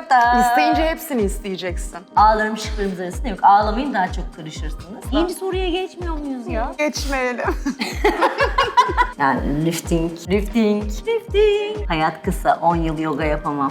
Tata. İsteyince hepsini isteyeceksin. Ağlarım şıklarımız arasında yok. Ağlamayın daha çok karışırsınız. İkinci soruya geçmiyor muyuz ya? Geçmeyelim. Yani lifting, lifting, lifting. Hayat kısa, 10 yıl yoga yapamam.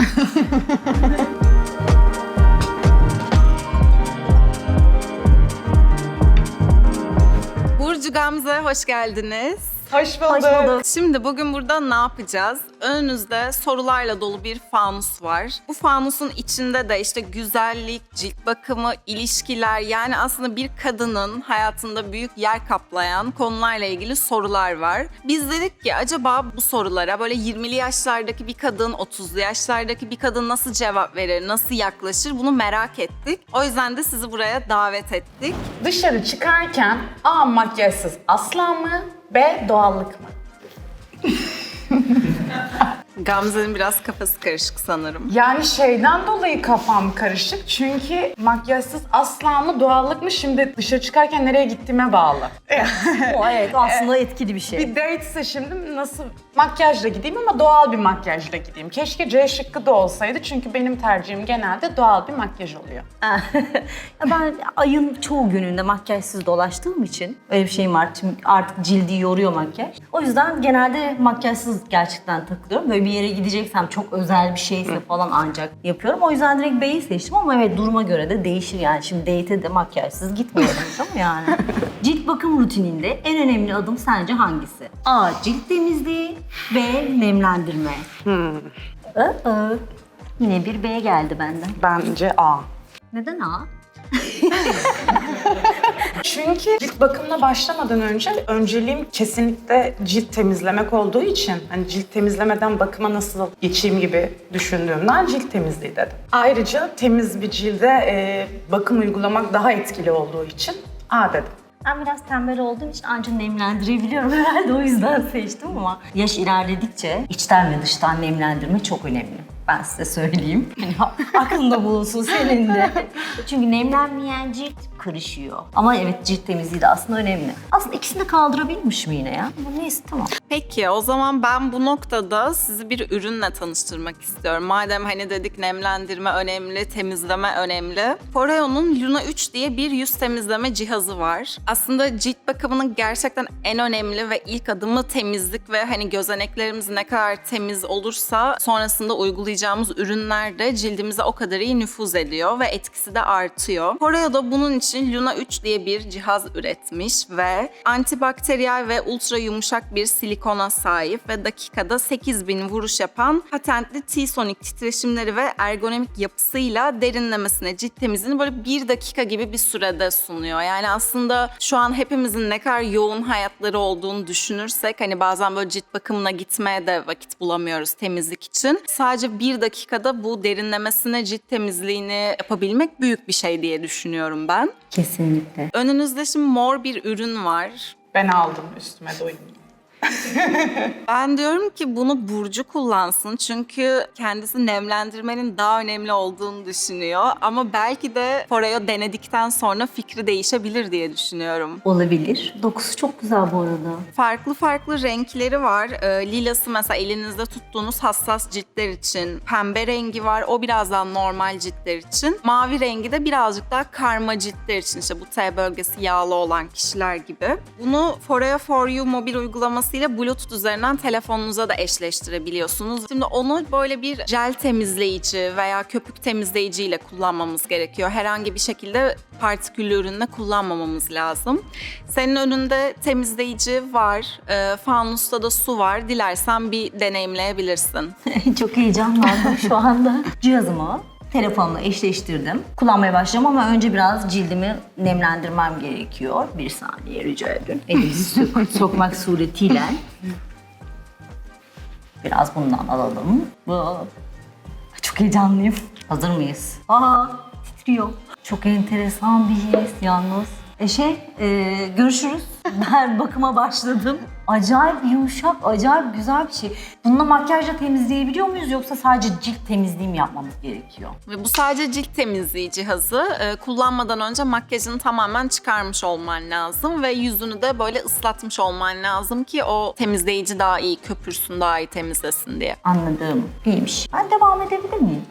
Burcu Gamze hoş geldiniz. Hoş bulduk. Hoş bulduk. Şimdi bugün burada ne yapacağız? Önünüzde sorularla dolu bir fanus var. Bu fanusun içinde de işte güzellik, cilt bakımı, ilişkiler yani aslında bir kadının hayatında büyük yer kaplayan konularla ilgili sorular var. Biz dedik ki acaba bu sorulara böyle 20'li yaşlardaki bir kadın, 30'lu yaşlardaki bir kadın nasıl cevap verir, nasıl yaklaşır bunu merak ettik. O yüzden de sizi buraya davet ettik. Dışarı çıkarken A makyajsız asla mı? B doğallık mı? Gamze'nin biraz kafası karışık sanırım. Yani şeyden dolayı kafam karışık. Çünkü makyajsız asla mı doğallık mı? Şimdi dışarı çıkarken nereye gittiğime bağlı. o evet aslında etkili bir şey. Bir date ise şimdi nasıl makyajla gideyim ama doğal bir makyajla gideyim. Keşke C şıkkı da olsaydı çünkü benim tercihim genelde doğal bir makyaj oluyor. Ya ben ayın çoğu gününde makyajsız dolaştığım için öyle bir şeyim var. Çünkü artık cildi yoruyor makyaj. O yüzden genelde makyajsız gerçekten takılıyorum. Böyle bir yere gideceksem çok özel bir şeyse falan ancak yapıyorum. O yüzden direkt B'yi seçtim ama evet duruma göre de değişir yani. Şimdi date'e de makyajsız gitmiyorum değil mi yani? cilt bakım rutininde en önemli adım sence hangisi? A. Cilt temizliği B. Nemlendirme. Aa, Yine bir B geldi benden. Bence A. Neden A? Çünkü cilt bakımına başlamadan önce önceliğim kesinlikle cilt temizlemek olduğu için hani cilt temizlemeden bakıma nasıl geçeyim gibi düşündüğümden cilt temizliği dedim. Ayrıca temiz bir cilde e, bakım uygulamak daha etkili olduğu için A dedim. Ben biraz tembel olduğum için ancak nemlendirebiliyorum herhalde o yüzden seçtim ama yaş ilerledikçe içten ve dıştan nemlendirme çok önemli. Ben size söyleyeyim. Hani aklında bulunsun senin de. Çünkü nemlenmeyen cilt kırışıyor. Ama evet cilt temizliği de aslında önemli. Aslında ikisini de kaldırabilmiş mi yine ya? Ama neyse tamam. Peki o zaman ben bu noktada sizi bir ürünle tanıştırmak istiyorum. Madem hani dedik nemlendirme önemli, temizleme önemli. Foreo'nun Luna 3 diye bir yüz temizleme cihazı var. Aslında cilt bakımının gerçekten en önemli ve ilk adımı temizlik ve hani gözeneklerimiz ne kadar temiz olursa sonrasında uygulayacağımız ürünler de cildimize o kadar iyi nüfuz ediyor ve etkisi de artıyor. Foreo da bunun için Luna 3 diye bir cihaz üretmiş ve antibakteriyel ve ultra yumuşak bir silikona sahip ve dakikada 8000 vuruş yapan patentli T-Sonic titreşimleri ve ergonomik yapısıyla derinlemesine cilt temizliğini böyle bir dakika gibi bir sürede sunuyor. Yani aslında şu an hepimizin ne kadar yoğun hayatları olduğunu düşünürsek hani bazen böyle cilt bakımına gitmeye de vakit bulamıyoruz temizlik için. Sadece bir dakikada bu derinlemesine cilt temizliğini yapabilmek büyük bir şey diye düşünüyorum ben. Kesinlikle. Önünüzde şimdi mor bir ürün var. Ben aldım üstüme doyum. Ben diyorum ki bunu Burcu kullansın çünkü kendisi nemlendirmenin daha önemli olduğunu düşünüyor. Ama belki de Foreo denedikten sonra fikri değişebilir diye düşünüyorum. Olabilir. Dokusu çok güzel bu arada. Farklı farklı renkleri var. Ee, lilası mesela elinizde tuttuğunuz hassas ciltler için. Pembe rengi var. O biraz daha normal ciltler için. Mavi rengi de birazcık daha karma ciltler için. İşte bu T bölgesi yağlı olan kişiler gibi. Bunu Foreo For You mobil uygulamasıyla Bluetooth üzerinden telefonunuza da eşleştirebiliyorsunuz. Şimdi onu böyle bir jel temizleyici veya köpük temizleyici ile kullanmamız gerekiyor. Herhangi bir şekilde partiküllü ürünle kullanmamamız lazım. Senin önünde temizleyici var, e, fanusta da su var. Dilersen bir deneyimleyebilirsin. Çok heyecanlandım şu anda. Cihazımı telefonla eşleştirdim. Kullanmaya başlayacağım ama önce biraz cildimi nemlendirmem gerekiyor. Bir saniye rica ederim. Elimizi sok- sokmak suretiyle. Biraz bundan alalım. Bu- Çok heyecanlıyım. Hazır mıyız? Aa titriyor. Çok enteresan bir his yalnız. E şey, e, görüşürüz. Ben bakıma başladım. Acayip yumuşak, acayip güzel bir şey. Bununla makyajla temizleyebiliyor muyuz yoksa sadece cilt temizliği mi yapmamız gerekiyor? Ve bu sadece cilt temizliği cihazı. E, kullanmadan önce makyajını tamamen çıkarmış olman lazım ve yüzünü de böyle ıslatmış olman lazım ki o temizleyici daha iyi köpürsün, daha iyi temizlesin diye. Anladım. İyiymiş. Ben devam edebilir miyim?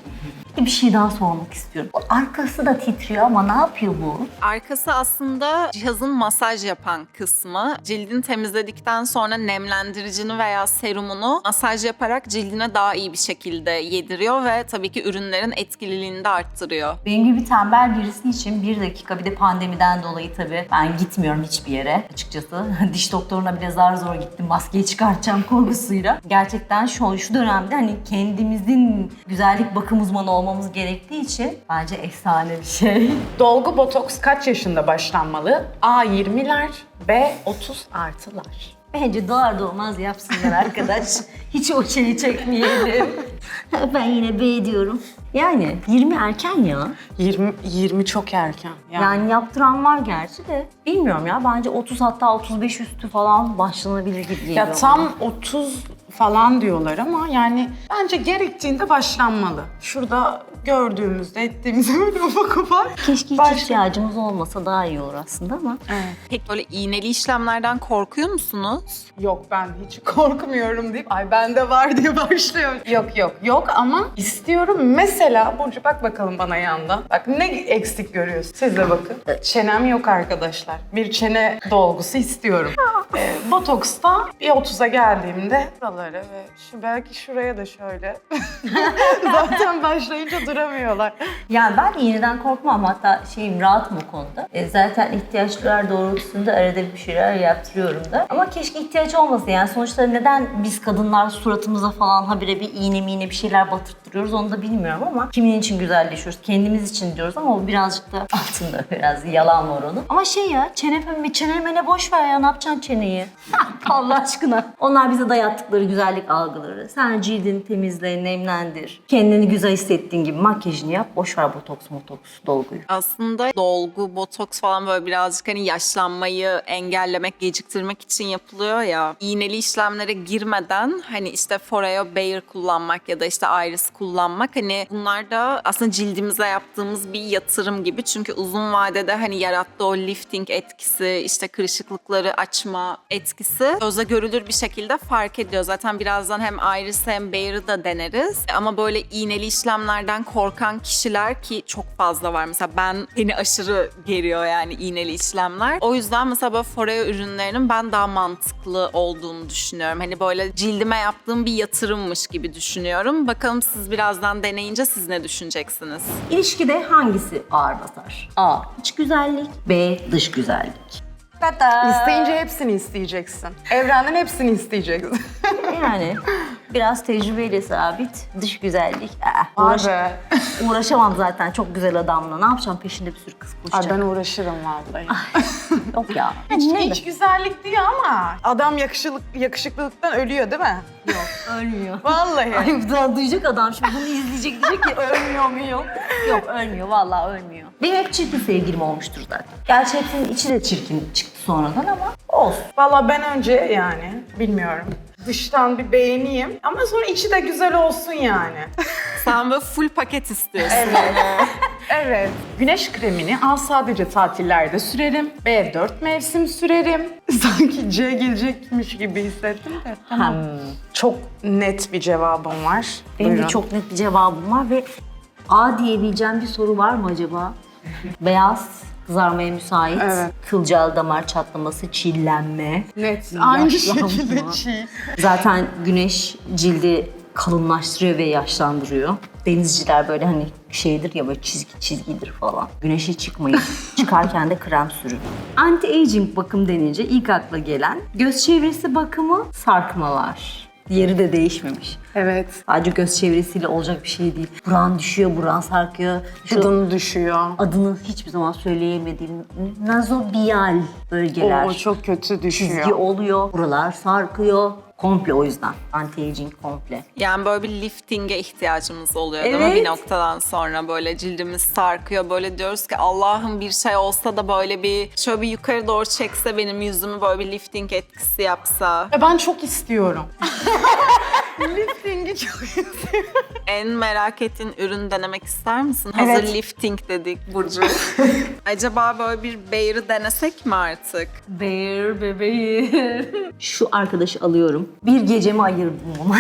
Bir şey daha sormak istiyorum. Arkası da titriyor ama ne yapıyor bu? Arkası aslında cihazın masaj yapan kısmı. Cildini temizledikten sonra nemlendiricini veya serumunu masaj yaparak cildine daha iyi bir şekilde yediriyor ve tabii ki ürünlerin etkililiğini de arttırıyor. Benim gibi tembel birisi için bir dakika bir de pandemiden dolayı tabii ben gitmiyorum hiçbir yere açıkçası. Diş doktoruna bile zar zor gittim maskeyi çıkartacağım korkusuyla. Gerçekten şu, şu dönemde hani kendimizin güzellik bakım uzmanı olmamız gerektiği için bence efsane bir şey. Dolgu botoks kaç yaşında başlanmalı? A 20'ler, B 30 artılar. Bence doğar doğmaz yapsınlar arkadaş. Hiç o şeyi çekmeyelim. ben yine B diyorum. Yani 20 erken ya. 20 20 çok erken. Yani, Yani yaptıran var gerçi de. Bilmiyorum ya bence 30 hatta 35 üstü falan başlanabilir gibi geliyor. ya bana. tam 30 falan diyorlar ama yani bence gerektiğinde başlanmalı. Şurada gördüğümüzde ettiğimiz böyle ufak ufak. Keşke hiç ihtiyacımız olmasa daha iyi olur aslında ama. Evet. Peki böyle iğneli işlemlerden korkuyor musunuz? Yok ben hiç korkmuyorum deyip ay bende var diye başlıyorum. Yok yok yok ama istiyorum. Mesela Burcu bak bakalım bana yandan. Bak ne eksik görüyorsun. Siz de bakın. Çenem yok arkadaşlar. Bir çene dolgusu istiyorum. Ee, Botoksta bir 30'a geldiğimde buraları ve şu belki şuraya da şöyle. Zaten başlayınca duramıyorlar. Yani ben iğneden korkmam hatta şeyim rahatım o konuda. E, zaten ihtiyaçlar doğrultusunda arada bir şeyler yaptırıyorum da. Ama keşke ihtiyaç olmasın yani sonuçta neden biz kadınlar suratımıza falan habire bir iğne miğne bir şeyler batırttırıyoruz onu da bilmiyorum ama kimin için güzelleşiyoruz kendimiz için diyoruz ama o birazcık da altında biraz yalan var onun. Ama şey ya çene çenemene boş ver ya ne yapacaksın çeneyi? Allah aşkına. Onlar bize dayattıkları güzellik algıları. Sen cildini temizle, nemlendir. Kendini güzel hissettiğin gibi makyajını yap. Boş ver botoks, motoks, dolguyu. Aslında dolgu, botoks falan böyle birazcık hani yaşlanmayı engellemek, geciktirmek için yapılıyor ya. İğneli işlemlere girmeden hani işte Foreo Bayer kullanmak ya da işte Iris kullanmak hani bunlar da aslında cildimize yaptığımız bir yatırım gibi. Çünkü uzun vadede hani yarattığı o lifting etkisi, işte kırışıklıkları açma etkisi gözle görülür bir şekilde fark ediyor. Zaten birazdan hem Iris hem Bayer'ı da deneriz. Ama böyle iğneli işlemlerden korkan kişiler ki çok fazla var. Mesela ben beni aşırı geriyor yani iğneli işlemler. O yüzden mesela böyle Foreo ürünlerinin ben daha mantıklı olduğunu düşünüyorum. Hani böyle cildime yaptığım bir yatırımmış gibi düşünüyorum. Bakalım siz birazdan deneyince siz ne düşüneceksiniz? İlişkide hangisi ağır basar? A. İç güzellik. B. Dış güzellik. Tata. İsteyince hepsini isteyeceksin. Evrenden hepsini isteyeceksin. Yani biraz tecrübeyle sabit. Dış güzellik. Uğraş- be. uğraşamam zaten çok güzel adamla. Ne yapacağım peşinde bir sürü kız Ay koşacak. ben uğraşırım vallahi. Yok ya. Hiç, Ne hiç güzellik diyor ama adam yakışıklık, yakışıklılıktan ölüyor değil mi? Yok ölmüyor. Vallahi. Ay bu da duyacak adam şimdi bunu izleyecek diyecek ki ölmüyor muyum? Yok ölmüyor vallahi ölmüyor. Benim hep çirkin sevgilim olmuştur zaten. Gerçi hepsinin içi de çirkin çıktı sonradan ama olsun. Vallahi ben önce yani bilmiyorum. Dıştan bir beğeneyim ama sonra içi de güzel olsun yani. Sen böyle full paket istiyorsun. Evet. Güneş kremini al sadece tatillerde sürerim. B 4 mevsim sürerim. Sanki C gelecekmiş gibi hissettim de. Tamam. Hmm. Çok net bir cevabım var. Benim Buyurun. de çok net bir cevabım var ve A diyebileceğim bir soru var mı acaba? Beyaz, kızarmaya müsait, Evet. kılcal damar çatlaması, çillenme. net. Aynı Yaşlanma. şekilde çiğ. Zaten güneş cildi kalınlaştırıyor ve yaşlandırıyor. Denizciler böyle hani şeydir ya böyle çizgi çizgidir falan. Güneşe çıkmayın. Çıkarken de krem sürün. Anti-aging bakım denince ilk akla gelen göz çevresi bakımı sarkmalar. Diğeri de değişmemiş. Evet. Sadece göz çevresiyle olacak bir şey değil. Buran düşüyor, buran sarkıyor. Şu Dudun düşüyor. adını hiçbir zaman söyleyemediğim nazobial bölgeler. O, o çok kötü düşüyor. Çizgi oluyor, buralar sarkıyor. Komple o yüzden. Anti-aging komple. Yani böyle bir liftinge ihtiyacımız oluyor değil mi? Evet. Bir noktadan sonra böyle cildimiz sarkıyor. Böyle diyoruz ki Allah'ım bir şey olsa da böyle bir şöyle bir yukarı doğru çekse benim yüzümü böyle bir lifting etkisi yapsa. Ya ben çok istiyorum. Lifting'i çok istiyorum. En merak ettiğin ürün denemek ister misin? Hazır Evet. lifting dedik Burcu. Acaba böyle bir Bayer'ı denesek mi artık? Bear bebeğim. Şu arkadaşı alıyorum. Bir gecemi ayırdım ona.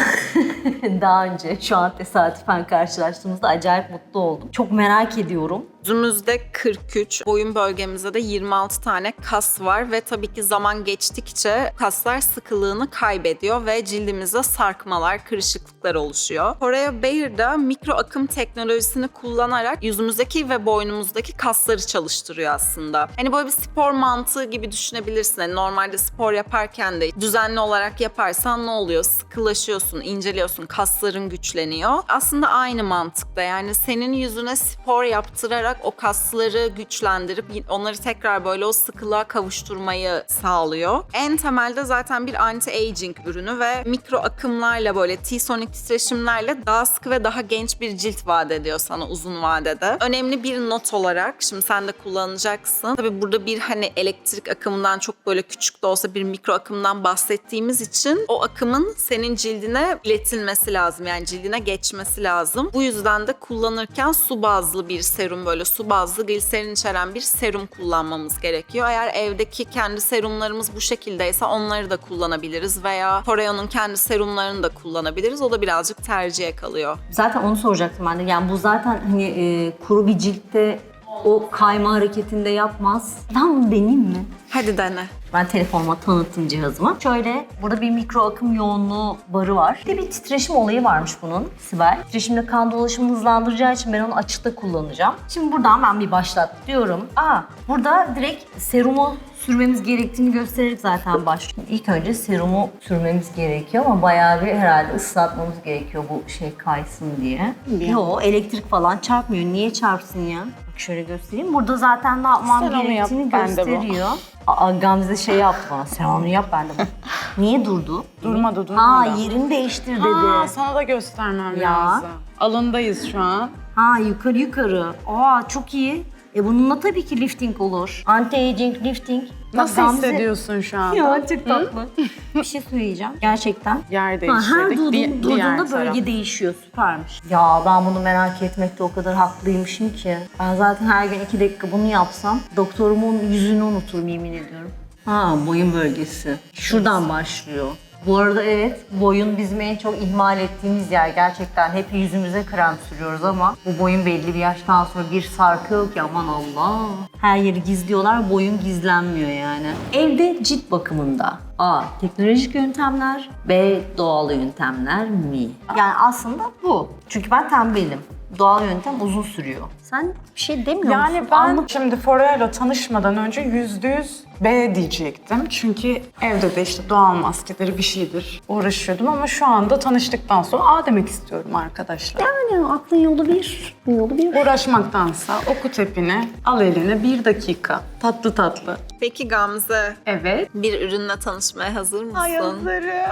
Daha önce şu an tesadüfen karşılaştığımızda acayip mutlu oldum. Çok merak ediyorum. Yüzümüzde 43, boyun bölgemizde de 26 tane kas var ve tabii ki zaman geçtikçe kaslar sıkılığını kaybediyor ve cildimizde sarkmalar, kırışıklıklar oluşuyor. Korea Bayer'da mikro akım teknolojisini kullanarak yüzümüzdeki ve boynumuzdaki kasları çalıştırıyor aslında. Hani böyle bir spor mantığı gibi düşünebilirsin. Hani normalde spor yaparken de düzenli olarak yaparsan ne oluyor? Sıkılaşıyorsun, inceliyorsun, kasların güçleniyor. Aslında aynı mantıkta yani senin yüzüne spor yaptırarak o kasları güçlendirip onları tekrar böyle o sıkılığa kavuşturmayı sağlıyor. En temelde zaten bir anti-aging ürünü ve mikro akımlarla böyle T-sonic titreşimlerle daha sıkı ve daha genç bir cilt vaat ediyor sana uzun vadede. Önemli bir not olarak şimdi sen de kullanacaksın. Tabii burada bir hani elektrik akımından çok böyle küçük de olsa bir mikro akımdan bahsettiğimiz için o akımın senin cildine iletilmesi lazım. Yani cildine geçmesi lazım. Bu yüzden de kullanırken su bazlı bir serum böyle su bazlı gliserin içeren bir serum kullanmamız gerekiyor. Eğer evdeki kendi serumlarımız bu şekildeyse onları da kullanabiliriz veya Foreo'nun kendi serumlarını da kullanabiliriz. O da birazcık tercihe kalıyor. Zaten onu soracaktım ben de. Yani bu zaten hani e, kuru bir ciltte o kayma hareketinde yapmaz. Ben bunu deneyeyim mi? Hadi dene. Ben telefonuma tanıttım cihazımı. Şöyle burada bir mikro akım yoğunluğu barı var. Bir de bir titreşim olayı varmış bunun Sibel. Titreşimle kan dolaşımını hızlandıracağı için ben onu açıkta kullanacağım. Şimdi buradan ben bir başlat diyorum. Aa burada direkt serumu sürmemiz gerektiğini göstererek zaten başlıyor. İlk önce serumu sürmemiz gerekiyor ama bayağı bir herhalde ıslatmamız gerekiyor bu şey kaysın diye. Yo elektrik falan çarpmıyor. Niye çarpsın ya? Bak şöyle göstereyim. Burada zaten ne yapmam Sen onu yap, gerektiğini ben de bu. gösteriyor. Aa, Gamze şey yaptı bana. Sen onu yap ben de. Niye durdu? Durmadı, durmadı. Ha yerini değiştir dedi. Aa, sana da göstermem Ya. lazım. Alındayız şu an. Ha yukarı yukarı. Aa çok iyi. E bununla tabii ki lifting olur. Anti-aging lifting. Bak Nasıl Gamze- hissediyorsun şu anda? Ya çok tatlı. bir şey söyleyeceğim. Gerçekten. Yer Ha, her değiştirdik. durduğun- Di- durduğunda diğer bölge taraf. değişiyor. Süpermiş. Ya ben bunu merak etmekte o kadar haklıymışım ki. Ben zaten her gün iki dakika bunu yapsam doktorumun yüzünü unuturum yemin ediyorum. Ha boyun bölgesi. Şuradan başlıyor. Bu arada evet boyun bizim en çok ihmal ettiğimiz yer. Gerçekten hep yüzümüze krem sürüyoruz ama bu boyun belli bir yaştan sonra bir sarkı yok ya aman Allah. Her yeri gizliyorlar boyun gizlenmiyor yani. Evde cilt bakımında A. Teknolojik yöntemler B. Doğal yöntemler mi? Yani aslında bu. Çünkü ben tembelim. Doğal yöntem uzun sürüyor. Sen bir şey demiyor Yani musun? ben Anla- şimdi Foreo tanışmadan önce yüzde yüz B diyecektim. Çünkü evde de işte doğal maskeleri bir şeydir uğraşıyordum ama şu anda tanıştıktan sonra A demek istiyorum arkadaşlar. Yani aklın yolu bir. Yolu bir. Uğraşmaktansa oku tepini, al eline bir dakika. Tatlı tatlı. Peki Gamze, Evet. bir ürünle tanışmaya hazır mısın? Ayazları.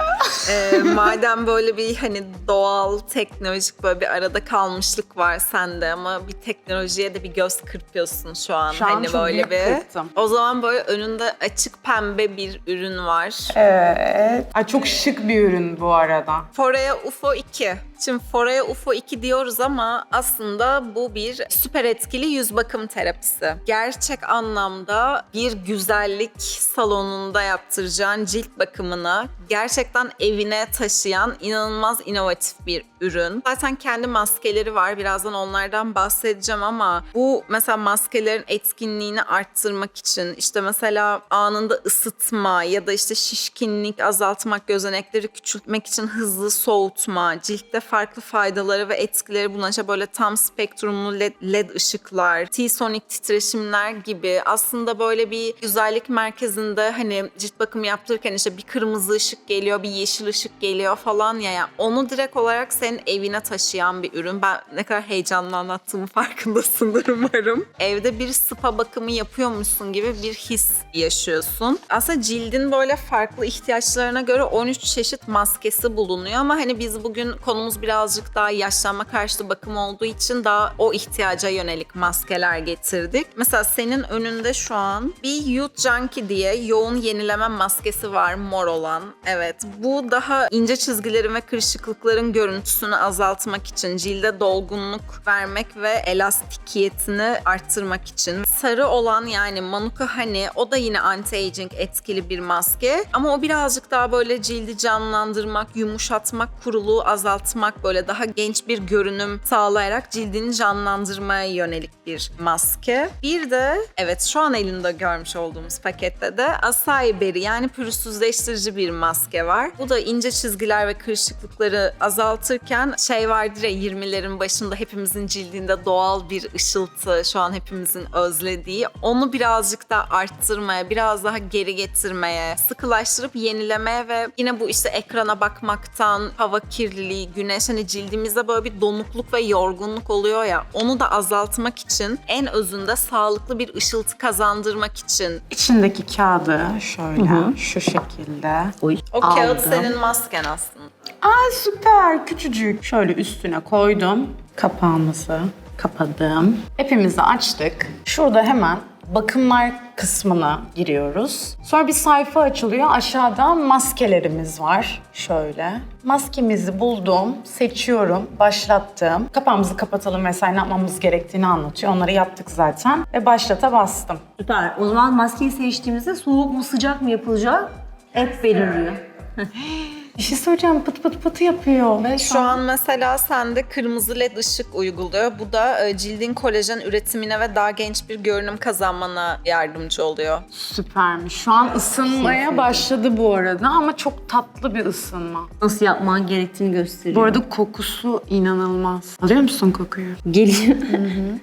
Ee, madem böyle bir hani doğal, teknolojik böyle bir arada kalmışlık var sende ama bir teknolojiye de bir göz kırpıyorsun şu an. Şu an hani çok böyle bir. kırptım. O zaman böyle önünde açık pembe bir ürün var. Evet. Ay çok şık bir ürün bu arada. Foreo UFO 2. Şimdi Foreo UFO 2 diyoruz ama aslında bu bir süper etkili yüz bakım terapisi. Gerçek anlamda bir güzellik salonunda yaptıracağın cilt bakımını gerçekten evine taşıyan inanılmaz inovatif bir ürün. Zaten kendi maskeleri var. Birazdan onlardan bahsedeceğim ama bu mesela maskelerin etkinliğini arttırmak için işte mesela anında ısıtma ya da işte şişkinlik azaltmak, gözenekleri küçültmek için hızlı soğutma, ciltte farklı faydaları ve etkileri bulunan işte böyle tam spektrumlu led, led ışıklar, T-sonic titreşimler gibi aslında böyle bir güzellik merkezinde hani cilt bakımı yaptırırken işte bir kırmızı ışık geliyor, bir yeşil ışık geliyor falan ya. Yani onu direkt olarak senin evine taşıyan bir ürün. Ben ne kadar heyecanlı anlattığımı farkındasındır umarım. Evde bir spa bakımı yapıyormuşsun gibi bir his yaşıyorsun. Aslında cildin böyle farklı ihtiyaçlarına göre 13 çeşit maskesi bulunuyor ama hani biz bugün konumuz birazcık daha yaşlanma karşıtı bakım olduğu için daha o ihtiyaca yönelik maskeler getirdik. Mesela senin önünde şu an bir Youth Junkie diye yoğun yenileme maskesi var mor olan. Evet bu daha ince çizgilerin ve kırışıklıkların görüntüsünü azaltmak için, cilde dolgunluk vermek ve elastikiyetini arttırmak için. Sarı olan yani Manuka Honey o da yine anti-aging etkili bir maske. Ama o birazcık daha böyle cildi canlandırmak, yumuşatmak, kuruluğu azaltmak, böyle daha genç bir görünüm sağlayarak cildini canlandırmaya yönelik bir maske. Bir de evet şu an elinde görmüş olduğumuz pakette de Acai Berry yani pürüzsüzleştirici bir maske var. Bu da ince çizgiler ve kırışıklıkları azaltırken şey vardır ya 20'lerin başında hepimizin cildinde doğal bir ışıltı şu an hepimizin özlediği onu birazcık daha arttırmaya, biraz daha geri getirmeye, sıkılaştırıp yenilemeye ve yine bu işte ekrana bakmaktan, hava kirliliği, güneş hani cildimizde böyle bir donukluk ve yorgunluk oluyor ya onu da azaltmak için en özünde sağlıklı bir ışıltı kazandırmak için İçindeki kağıdı şöyle şu şekilde. Oy, o kağıt aldım. senin masken aslında. Aa süper küçücük. Şöyle üstüne koydum. Kapağımızı kapadım. Hepimizi açtık. Şurada hemen bakımlar kısmına giriyoruz. Sonra bir sayfa açılıyor. Aşağıda maskelerimiz var. Şöyle. Maskemizi buldum, seçiyorum, başlattım. Kapağımızı kapatalım vesaire ne yapmamız gerektiğini anlatıyor. Onları yaptık zaten. Ve başlata bastım. Süper. O zaman maskeyi seçtiğimizde soğuk mu sıcak mı yapılacak hep belirliyor. Bir şey söyleyeceğim pıt pıt pıt yapıyor. Ve Şu an mesela sende kırmızı led ışık uyguluyor. Bu da e, cildin kolajen üretimine ve daha genç bir görünüm kazanmana yardımcı oluyor. Süpermiş. Şu an ısınmaya başladı bu arada ama çok tatlı bir ısınma. Nasıl yapman gerektiğini gösteriyor. Bu arada kokusu inanılmaz. Alıyor musun kokuyu? geliyor.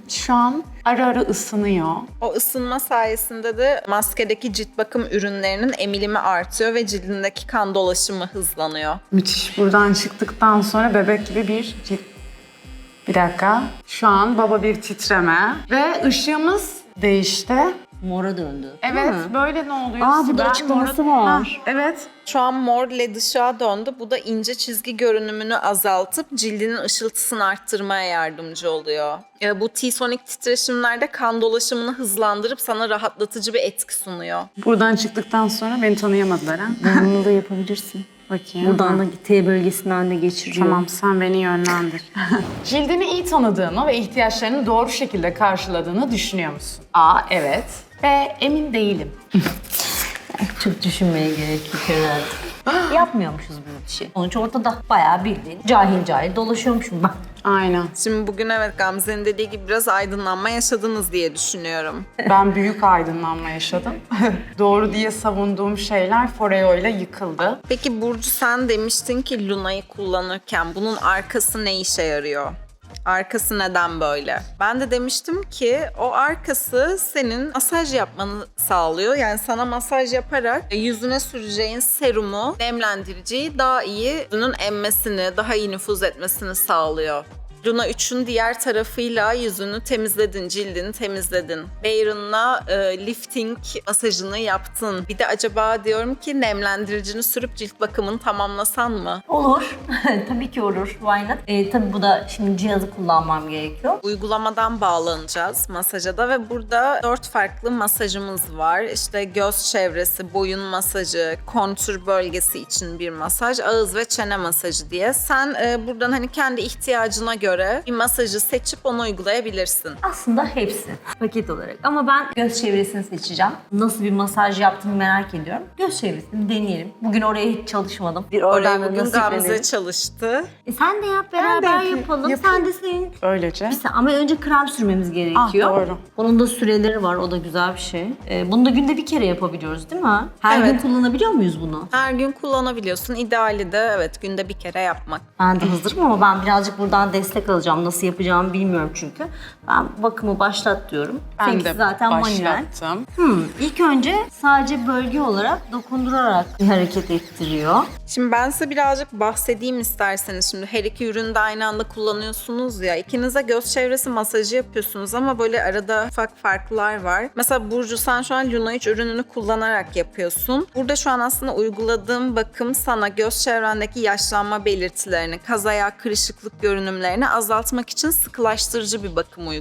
Şu an ara ara ısınıyor. O ısınma sayesinde de maskedeki cilt bakım ürünlerinin emilimi artıyor ve cildindeki kan dolaşımı hızlanıyor. Müthiş. Buradan çıktıktan sonra bebek gibi bir cilt. Bir dakika. Şu an baba bir titreme. Ve ışığımız değişti. Mora döndü. değil Evet, mi? böyle ne oluyor? Aa, burada Sibel? açıklaması Mor- var. Hah, evet. Şu an mor led ışığa döndü. Bu da ince çizgi görünümünü azaltıp cildinin ışıltısını arttırmaya yardımcı oluyor. E, Bu T-Sonic titreşimlerde kan dolaşımını hızlandırıp sana rahatlatıcı bir etki sunuyor. Buradan çıktıktan sonra beni tanıyamadılar ha. Bunu da yapabilirsin. Bakayım. Buradan da T bölgesinden de geçiriyor. Tamam sen beni yönlendir. Cildini iyi tanıdığını ve ihtiyaçlarını doğru şekilde karşıladığını düşünüyor musun? A. Evet. B. Emin değilim. Çok düşünmeye gerek yok herhalde. Yapmıyormuşuz böyle bir şey. Sonuç ortada. Bayağı bildiğin cahil cahil dolaşıyormuşum ben. Aynen. Şimdi bugün evet Gamze'nin dediği gibi biraz aydınlanma yaşadınız diye düşünüyorum. Ben büyük aydınlanma yaşadım. doğru diye savunduğum şeyler Foreo ile yıkıldı. Peki Burcu sen demiştin ki Luna'yı kullanırken bunun arkası ne işe yarıyor? Arkası neden böyle? Ben de demiştim ki o arkası senin masaj yapmanı sağlıyor. Yani sana masaj yaparak yüzüne süreceğin serumu, nemlendiriciyi daha iyi yüzünün emmesini, daha iyi nüfuz etmesini sağlıyor. Luna 3'ün diğer tarafıyla yüzünü temizledin, cildini temizledin. Bayron'la e, lifting masajını yaptın. Bir de acaba diyorum ki nemlendiricini sürüp cilt bakımını tamamlasan mı? Olur. tabii ki olur. Why not? Ee, tabii bu da şimdi cihazı kullanmam gerekiyor. Uygulamadan bağlanacağız masaja da ve burada dört farklı masajımız var. İşte göz çevresi, boyun masajı, kontür bölgesi için bir masaj, ağız ve çene masajı diye. Sen e, buradan hani kendi ihtiyacına göre bir masajı seçip onu uygulayabilirsin. Aslında hepsi paket olarak. Ama ben göz çevresini seçeceğim. Nasıl bir masaj yaptığını merak ediyorum. Göz çevresini deneyelim. Bugün oraya hiç çalışmadım. Bir Oraya oradan da bugün Gamze çalıştı. E sen de yap beraber yapayım. yapalım. Yapayım. Sen de senin Böylece. Bir sen- ama önce krem sürmemiz gerekiyor. Ah, doğru. Bunun da süreleri var. O da güzel bir şey. Ee, bunu da günde bir kere yapabiliyoruz değil mi? Her Evet. gün kullanabiliyor muyuz bunu? Her gün kullanabiliyorsun. İdeali de evet günde bir kere yapmak. Ben de hazırım ama ben birazcık buradan destek alacağım. Nasıl yapacağımı bilmiyorum çünkü. Ben bakımı başlat diyorum. Ben Seninki de zaten manuel. başlattım. Hmm, ilk önce sadece bölge olarak dokundurarak bir hareket ettiriyor. Şimdi ben size birazcık bahsedeyim isterseniz. Şimdi her iki ürünü de aynı anda kullanıyorsunuz ya. İkinize göz çevresi masajı yapıyorsunuz ama böyle arada ufak farklar var. Mesela Burcu sen şu an Luna 3 ürününü kullanarak yapıyorsun. Burada şu an aslında uyguladığım bakım sana göz çevrendeki yaşlanma belirtilerini, kaz ayağı kırışıklık görünümlerini azaltmak için sıkılaştırıcı bir bakım uyguluyor.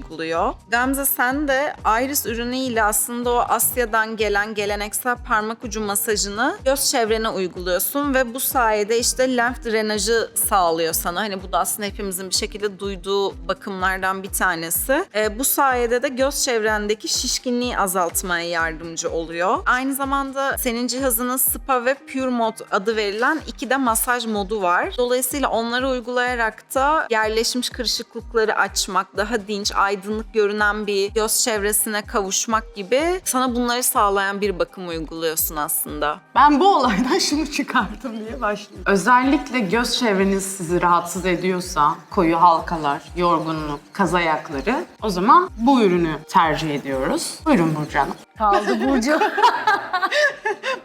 Gamze sen de Iris ürünüyle aslında o Asya'dan gelen geleneksel parmak ucu masajını göz çevrene uyguluyorsun ve bu sayede işte lenf drenajı sağlıyor sana. Hani bu da aslında hepimizin bir şekilde duyduğu bakımlardan bir tanesi. Ee, bu sayede de göz çevrendeki şişkinliği azaltmaya yardımcı oluyor. Aynı zamanda senin cihazının Spa ve Pure Mode adı verilen iki de masaj modu var. Dolayısıyla onları uygulayarak da yerleşmiş kırışıklıkları açmak, daha dinç, aydınlık görünen bir göz çevresine kavuşmak gibi sana bunları sağlayan bir bakım uyguluyorsun aslında. Ben bu olaydan şunu çıkardım diye başlayayım. Özellikle göz çevreniz sizi rahatsız ediyorsa, koyu halkalar, yorgunluk, kaz ayakları, o zaman bu ürünü tercih ediyoruz. Buyurun Burcu Hanım. Kaldı Burcu.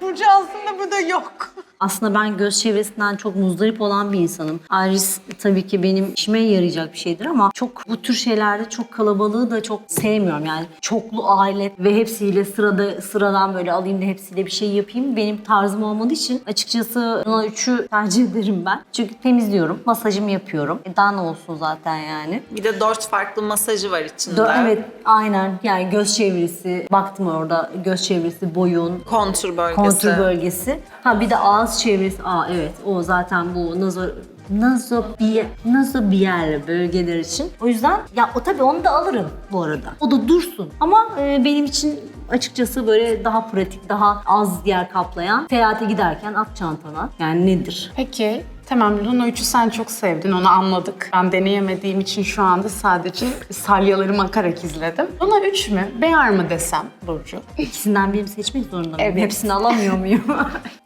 Burcu aslında burada yok. Aslında ben göz çevresinden çok muzdarip olan bir insanım. Iris tabii ki benim işime yarayacak bir şeydir ama çok bu tür şeylerde çok kalabalığı da çok sevmiyorum. Yani çoklu aile ve hepsiyle sırada sıradan böyle alayım da hepsiyle bir şey yapayım. Benim tarzım olmadığı için açıkçası buna üçü tercih ederim ben. Çünkü temizliyorum, masajımı yapıyorum. E daha ne olsun zaten yani. Bir de dört farklı masajı var içinde. Dö- evet aynen yani göz çevresi baktım orada göz çevresi boyun Kontur bölgesi. Kontur bölgesi. Ha bir de ağız çevresi. Aa evet o zaten bu nazo nazobiye, nazobiyer bölgeler için. O yüzden ya o tabii onu da alırım bu arada. O da dursun. Ama e, benim için açıkçası böyle daha pratik, daha az yer kaplayan seyahate giderken at çantana. Yani nedir? Peki, tamam Luna 3'ü sen çok sevdin, onu anladık. Ben deneyemediğim için şu anda sadece salyaları makarak izledim. Luna 3 mü, Bear mı desem Burcu? İkisinden birini seçmek zorunda mıyım? Evet. Hepsini alamıyor muyum?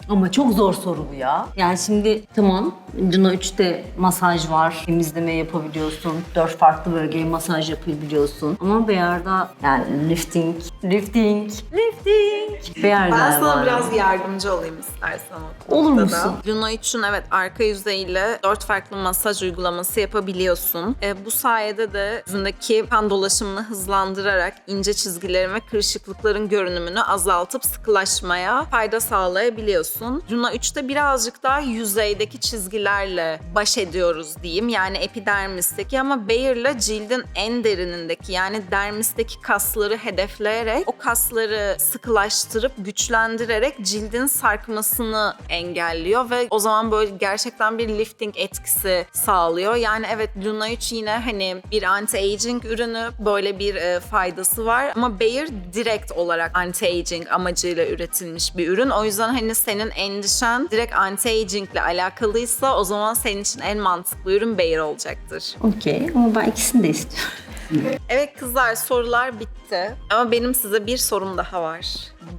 Ama çok zor soru bu ya. Yani şimdi tamam Juno 3'te masaj var. Temizleme yapabiliyorsun. Dört farklı bölgeye masaj yapabiliyorsun. Ama Beyar'da yani lifting, lifting, lifting. Beyar'da Ben sana var. biraz yardımcı olayım istersen o Olur noktada. musun? Luna 3'ün evet arka yüzeyiyle dört farklı masaj uygulaması yapabiliyorsun. E, bu sayede de yüzündeki kan dolaşımını hızlandırarak ince çizgilerin ve kırışıklıkların görünümünü azaltıp sıkılaşmaya fayda sağlayabiliyorsun. Luna 3'te birazcık daha yüzeydeki çizgilerle baş ediyoruz diyeyim. Yani epidermisteki ama Bayer'la cildin en derinindeki yani dermisteki kasları hedefleyerek o kasları sıkılaştırıp güçlendirerek cildin sarkmasını engelliyor ve o zaman böyle gerçekten bir lifting etkisi sağlıyor. Yani evet Luna 3 yine hani bir anti-aging ürünü böyle bir e, faydası var ama Bayer direkt olarak anti-aging amacıyla üretilmiş bir ürün. O yüzden hani senin endişen direkt anti-aging ile alakalıysa o zaman senin için en mantıklı ürün Bayer olacaktır. Okey ama ben ikisini de istiyorum. Evet kızlar sorular bitti. Ama benim size bir sorum daha var.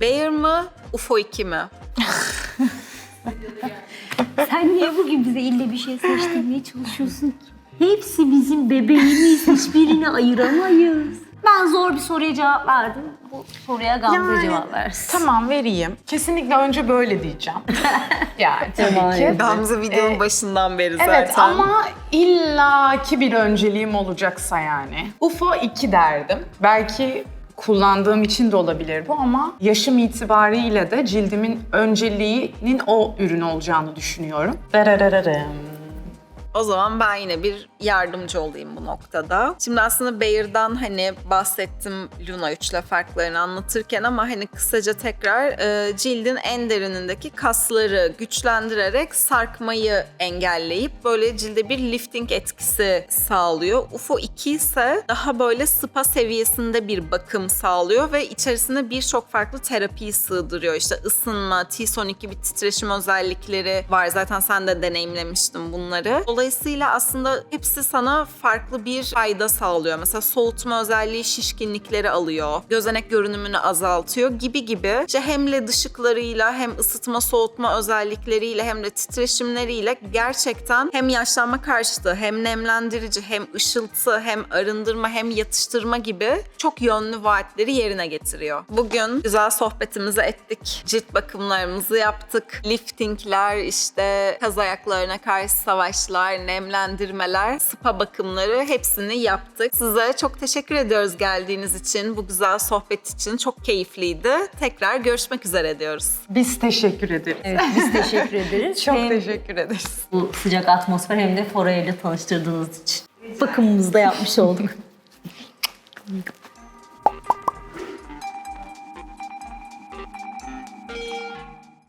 Bayer mı, UFO 2 mi? Sen niye bugün bize ille bir şey seçtirmeye çalışıyorsun ki? Hepsi bizim bebeğimiz. Hiçbirini ayıramayız. Ben zor bir soruya cevap verdim. Bu soruya Gamze Yani, cevap versin. Tamam vereyim. Kesinlikle önce böyle diyeceğim. yani tabii Tamam, ki. evet. Gamze videonun Ee, başından beri Evet zaten. ama illaki bir önceliğim olacaksa yani. UFO 2 derdim. Belki kullandığım için de olabilir bu ama yaşım itibariyle de cildimin önceliğinin o ürün olacağını düşünüyorum. Dararararım. O zaman ben yine bir yardımcı olayım bu noktada. Şimdi aslında Bayer'dan hani bahsettim Luna 3 ile farklarını anlatırken ama hani kısaca tekrar e, cildin en derinindeki kasları güçlendirerek sarkmayı engelleyip böyle cilde bir lifting etkisi sağlıyor. UFO 2 ise daha böyle spa seviyesinde bir bakım sağlıyor ve içerisine birçok farklı terapiyi sığdırıyor. İşte ısınma, T-Sonic gibi titreşim özellikleri var. Zaten sen de deneyimlemiştin bunları. Dolayısıyla Dolayısıyla aslında hepsi sana farklı bir fayda sağlıyor. Mesela soğutma özelliği şişkinlikleri alıyor. Gözenek görünümünü azaltıyor gibi gibi. İşte hem led ışıklarıyla hem ısıtma soğutma özellikleriyle hem de titreşimleriyle gerçekten hem yaşlanma karşıtı hem nemlendirici hem ışıltı hem arındırma hem yatıştırma gibi çok yönlü vaatleri yerine getiriyor. Bugün güzel sohbetimizi ettik. Cilt bakımlarımızı yaptık. Liftingler, işte kaz ayaklarına karşı savaşlar, nemlendirmeler, spa bakımları hepsini yaptık. Size çok teşekkür ediyoruz geldiğiniz için, bu güzel sohbet için. Çok keyifliydi. Tekrar görüşmek üzere diyoruz. Biz teşekkür ederiz. Evet biz teşekkür ederiz. Çok Hem teşekkür ederiz. bu sıcak atmosfer hem de Fora ile tanıştırdığınız için. Bakımımızı da yapmış olduk.